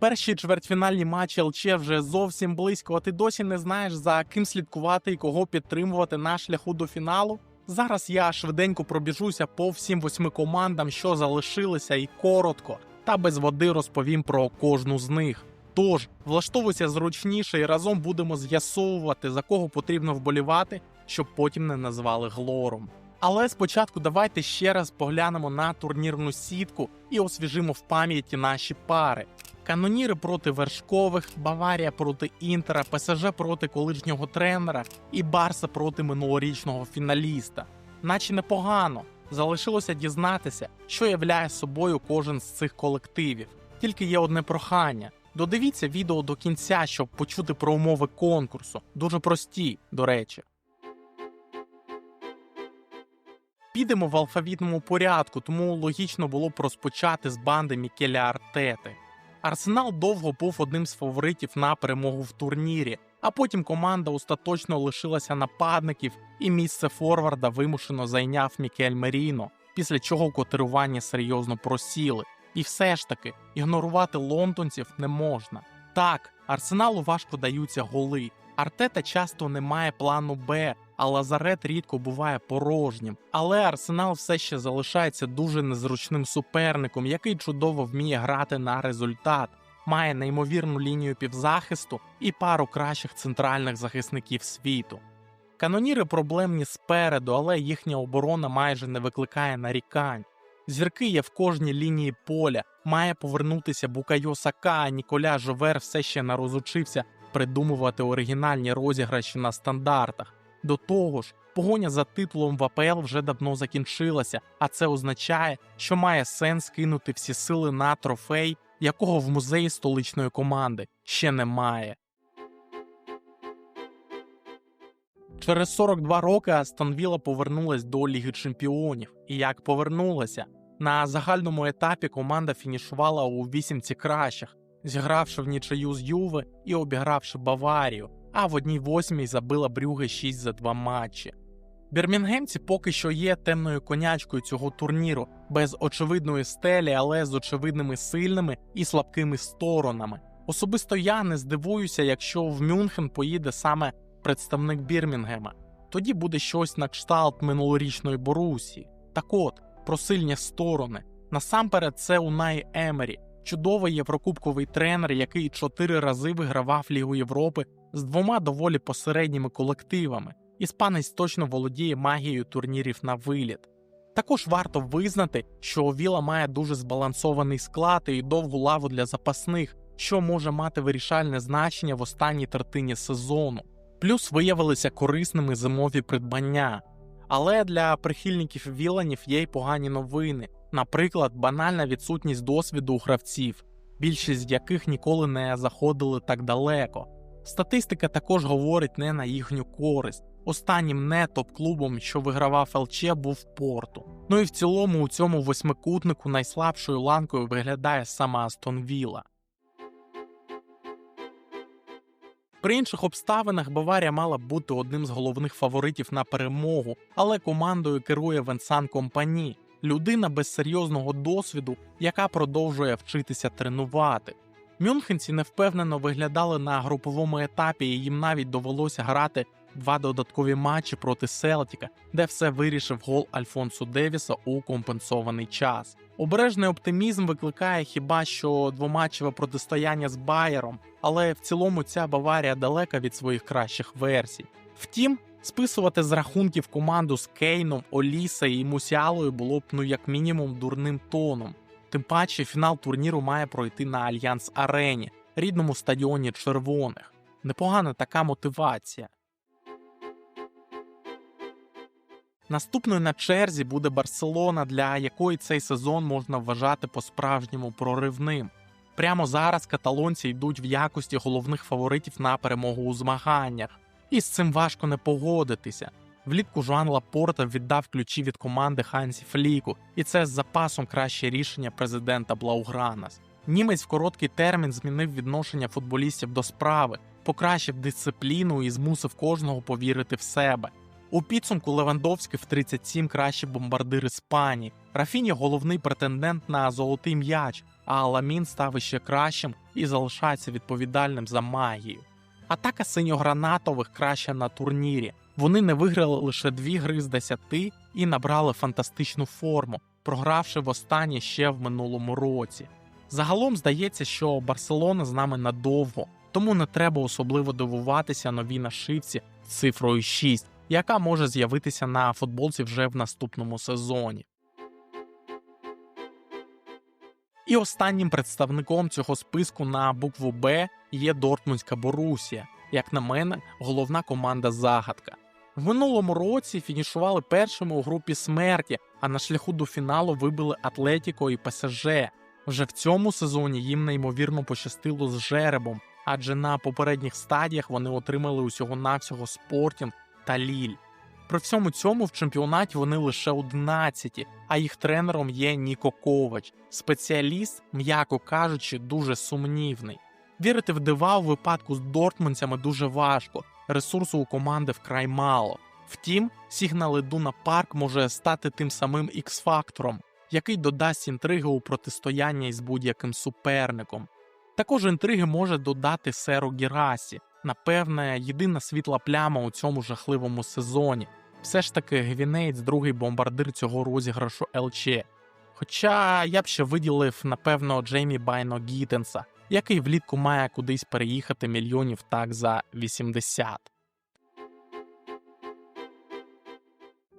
Перші чвертьфінальні матчі ЛЧ вже зовсім близько, а ти досі не знаєш за ким слідкувати і кого підтримувати на шляху до фіналу. Зараз я швиденько пробіжуся по всім восьми командам, що залишилися, і коротко та без води розповім про кожну з них. Тож влаштовуйся зручніше і разом будемо з'ясовувати, за кого потрібно вболівати, щоб потім не назвали глором. Але спочатку давайте ще раз поглянемо на турнірну сітку і освіжимо в пам'яті наші пари. Каноніри проти вершкових, Баварія проти Інтера, ПСЖ проти колишнього тренера і Барса проти минулорічного фіналіста. Наче непогано. Залишилося дізнатися, що являє собою кожен з цих колективів. Тільки є одне прохання: додивіться відео до кінця, щоб почути про умови конкурсу. Дуже прості, до речі. Підемо в алфавітному порядку, тому логічно було б розпочати з банди Мікеля Артети. Арсенал довго був одним з фаворитів на перемогу в турнірі, а потім команда остаточно лишилася нападників, і місце форварда вимушено зайняв Мікель Меріно, після чого котирування серйозно просіли. І все ж таки ігнорувати лондонців не можна. Так, арсеналу важко даються голи. Артета часто не має плану Б, а Лазарет рідко буває порожнім. Але Арсенал все ще залишається дуже незручним суперником, який чудово вміє грати на результат, має неймовірну лінію півзахисту і пару кращих центральних захисників світу. Каноніри проблемні спереду, але їхня оборона майже не викликає нарікань. Зірки є в кожній лінії поля, має повернутися Букайо Сака, а Ніколя Жовер все ще не розучився придумувати оригінальні розіграші на стандартах. До того ж, погоня за титулом в АПЛ вже давно закінчилася, а це означає, що має сенс кинути всі сили на трофей, якого в музеї столичної команди ще немає. Через 42 роки Астон Вілла повернулась до Ліги Чемпіонів. І як повернулася, на загальному етапі команда фінішувала у вісімці кращих, зігравши в нічию з Юве і обігравши Баварію, а в одній восьмій забила Брюге 6 за два матчі. Бірмінгемці поки що є темною конячкою цього турніру, без очевидної стелі, але з очевидними сильними і слабкими сторонами. Особисто я не здивуюся, якщо в Мюнхен поїде саме представник Бірмінгема. Тоді буде щось на кшталт минулорічної Борусі. Так от, про сильні сторони. Насамперед, це Унай Емері, чудовий єврокубковий тренер, який чотири рази вигравав Лігу Європи з двома доволі посередніми колективами. Іспанець точно володіє магією турнірів на виліт. Також варто визнати, що Віла має дуже збалансований склад і довгу лаву для запасних, що може мати вирішальне значення в останній третині сезону. Плюс виявилися корисними зимові придбання. Але для прихильників Віланів є й погані новини, наприклад, банальна відсутність досвіду у гравців, більшість з яких ніколи не заходили так далеко. Статистика також говорить не на їхню користь. Останнім не топ-клубом, що вигравав ЛЧ, був Порту. Ну і в цілому у цьому восьмикутнику найслабшою ланкою виглядає сама Астон Вілла. При інших обставинах Баварія мала б бути одним з головних фаворитів на перемогу, але командою керує Венсан Компані, людина без серйозного досвіду, яка продовжує вчитися тренувати. Мюнхенці невпевнено виглядали на груповому етапі, і їм навіть довелося грати два додаткові матчі проти Селтіка, де все вирішив гол Альфонсу Девіса у компенсований час. Обережний оптимізм викликає хіба що двоматчеве протистояння з Байером, але в цілому ця Баварія далека від своїх кращих версій. Втім, списувати з рахунків команду з Кейном, Оліса і Мусіалою було б ну як мінімум дурним тоном. Тим паче фінал турніру має пройти на Альянс Арені, рідному стадіоні червоних. Непогана така мотивація. Наступною на черзі буде Барселона, для якої цей сезон можна вважати по-справжньому проривним. Прямо зараз каталонці йдуть в якості головних фаворитів на перемогу у змаганнях, і з цим важко не погодитися. Влітку Жуан Лапорта віддав ключі від команди Хансі Фліку, і це з запасом краще рішення президента Блаугранас. Німець в короткий термін змінив відношення футболістів до справи, покращив дисципліну і змусив кожного повірити в себе. У підсумку Левандовський в 37 кращий бомбардир Іспанії. Рафіні головний претендент на золотий м'яч, а Ламін став іще кращим і залишається відповідальним за магію. Атака синьогранатових краща на турнірі. Вони не виграли лише дві гри з десяти і набрали фантастичну форму, програвши востаннє ще в минулому році. Загалом здається, що Барселона з нами надовго, тому не треба особливо дивуватися новій нашивці цифрою 6, яка може з'явитися на футболці вже в наступному сезоні. І останнім представником цього списку на букву Б є Дортмундська Борусія. Як на мене, головна команда загадка. В минулому році фінішували першими у групі смерті, а на шляху до фіналу вибили Атлетіко і ПСЖ. Вже в цьому сезоні їм неймовірно пощастило з жеребом, адже на попередніх стадіях вони отримали усього навсього Спортінг та Ліль. При всьому цьому в чемпіонаті вони лише 11, а їх тренером є Ніко Ковач, спеціаліст, м'яко кажучи, дуже сумнівний. Вірити в дива у випадку з дортмунцями дуже важко, ресурсу у команди вкрай мало. Втім, Сігнал Ідуна Парк може стати тим самим ікс-фактором, який додасть інтриги у протистояння із будь-яким суперником. Також інтриги може додати Серу Гірасі, напевне, єдина світла пляма у цьому жахливому сезоні. Все ж таки гвінеєць другий бомбардир цього розіграшу ЛЧ. Хоча я б ще виділив, напевно, Джеймі Байно Гітенса, який влітку має кудись переїхати мільйонів так за 80.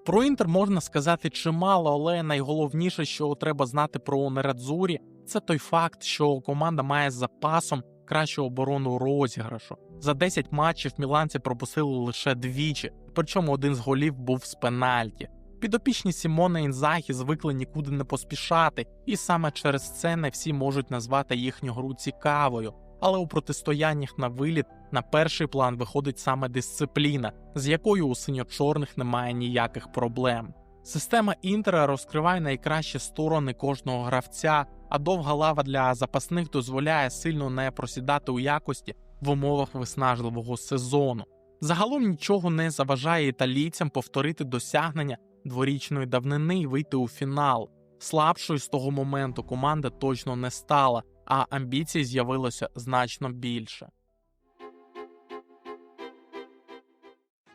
Про інтер можна сказати чимало, але найголовніше, що треба знати про Нерадзурі, це той факт, що команда має з запасом кращу оборону розіграшу. За 10 матчів міланці пропустили лише двічі, причому один з голів був з пенальті. Підопічні Сімона Інзахі звикли нікуди не поспішати, і саме через це не всі можуть назвати їхню гру цікавою. Але у протистояннях на виліт на перший план виходить саме дисципліна, з якою у синьо-чорних немає ніяких проблем. Система Інтера розкриває найкращі сторони кожного гравця, а довга лава для запасних дозволяє сильно не просідати у якості в умовах виснажливого сезону. Загалом нічого не заважає італійцям повторити досягнення дворічної давнини і вийти у фінал. Слабшою з того моменту команда точно не стала, а амбіцій з'явилося значно більше.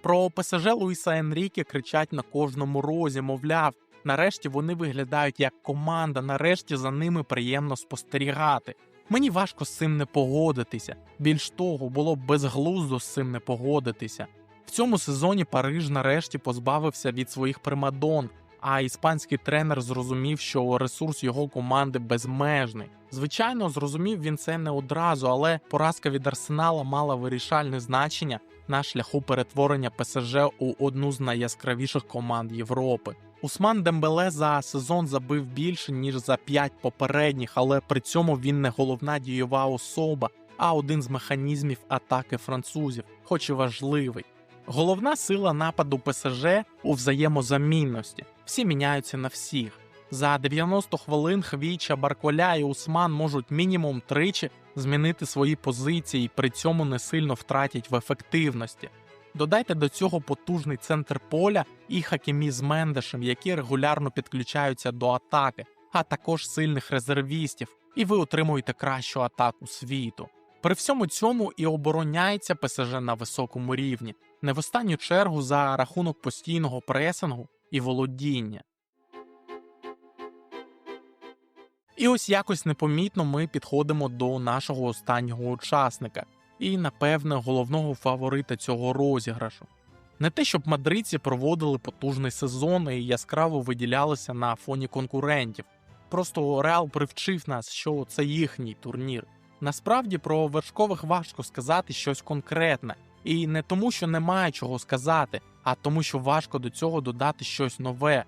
Про ПСЖ Луїса Енріке кричать на кожному розі, мовляв, нарешті вони виглядають як команда, нарешті за ними приємно спостерігати. Мені важко з цим не погодитися. Більш того, було б безглуздо з цим не погодитися. В цьому сезоні Париж нарешті позбавився від своїх примадон, а іспанський тренер зрозумів, що ресурс його команди безмежний. Звичайно, зрозумів він це не одразу, але поразка від Арсенала мала вирішальне значення на шляху перетворення ПСЖ у одну з найяскравіших команд Європи. Усман Дембеле за сезон забив більше ніж за п'ять попередніх, але при цьому він не головна дієва особа, а один з механізмів атаки французів, хоч і важливий. Головна сила нападу ПСЖ у взаємозамінності. Всі міняються на всіх. За 90 хвилин Хвіча, Барколя і Усман можуть мінімум тричі змінити свої позиції і при цьому не сильно втратять в ефективності. Додайте до цього потужний центр поля і хакімі з Мендешем, які регулярно підключаються до атаки, а також сильних резервістів, і ви отримуєте кращу атаку світу. При всьому цьому і обороняється ПСЖ на високому рівні, не в останню чергу за рахунок постійного пресингу і володіння. І ось якось непомітно ми підходимо до нашого останнього учасника і, напевне, головного фаворита цього розіграшу. Не те, щоб мадридці проводили потужний сезон і яскраво виділялися на фоні конкурентів. Просто Реал привчив нас, що це їхній турнір. Насправді про вершкових важко сказати щось конкретне, і не тому, що немає чого сказати, а тому, що важко до цього додати щось нове.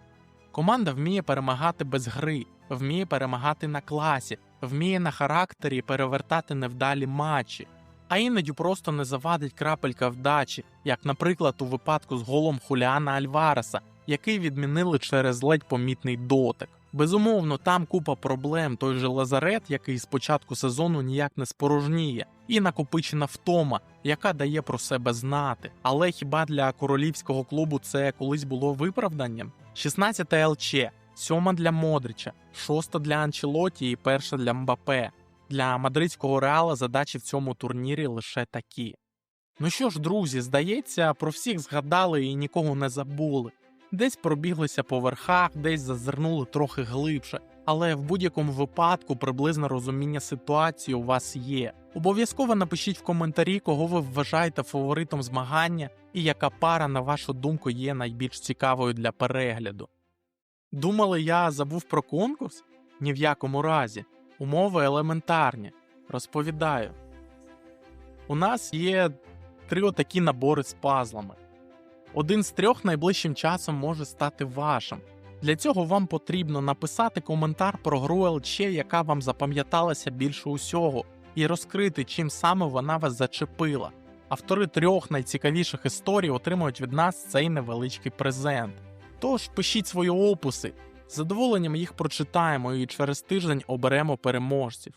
Команда вміє перемагати без гри, вміє перемагати на класі, вміє на характері перевертати невдалі матчі, а іноді просто не завадить крапелька вдачі, як, наприклад, у випадку з голом Хуліана Альвареса, який відмінили через ледь помітний дотик. Безумовно, там купа проблем. Той же Лазарет, який з початку сезону ніяк не спорожніє, і накопичена втома, яка дає про себе знати. Але хіба для королівського клубу це колись було виправданням? 16 ЛЧ сьома для Модрича, шоста для Анчелоті і перша для Мбапе. Для мадридського реала задачі в цьому турнірі лише такі. Ну що ж, друзі, здається, про всіх згадали і нікого не забули. Десь пробіглися по верхах, десь зазирнули трохи глибше, але в будь-якому випадку приблизне розуміння ситуації у вас є. Обов'язково напишіть в коментарі, кого ви вважаєте фаворитом змагання і яка пара, на вашу думку, є найбільш цікавою для перегляду. Думали, я забув про конкурс? Ні в якому разі. Умови елементарні. Розповідаю. У нас є три отакі набори з пазлами. Один з трьох найближчим часом може стати вашим. Для цього вам потрібно написати коментар про гру ЛЧ, яка вам запам'яталася більше усього, і розкрити, чим саме вона вас зачепила. Автори трьох найцікавіших історій отримують від нас цей невеличкий презент. Тож пишіть свої описи, задоволенням їх прочитаємо і через тиждень оберемо переможців.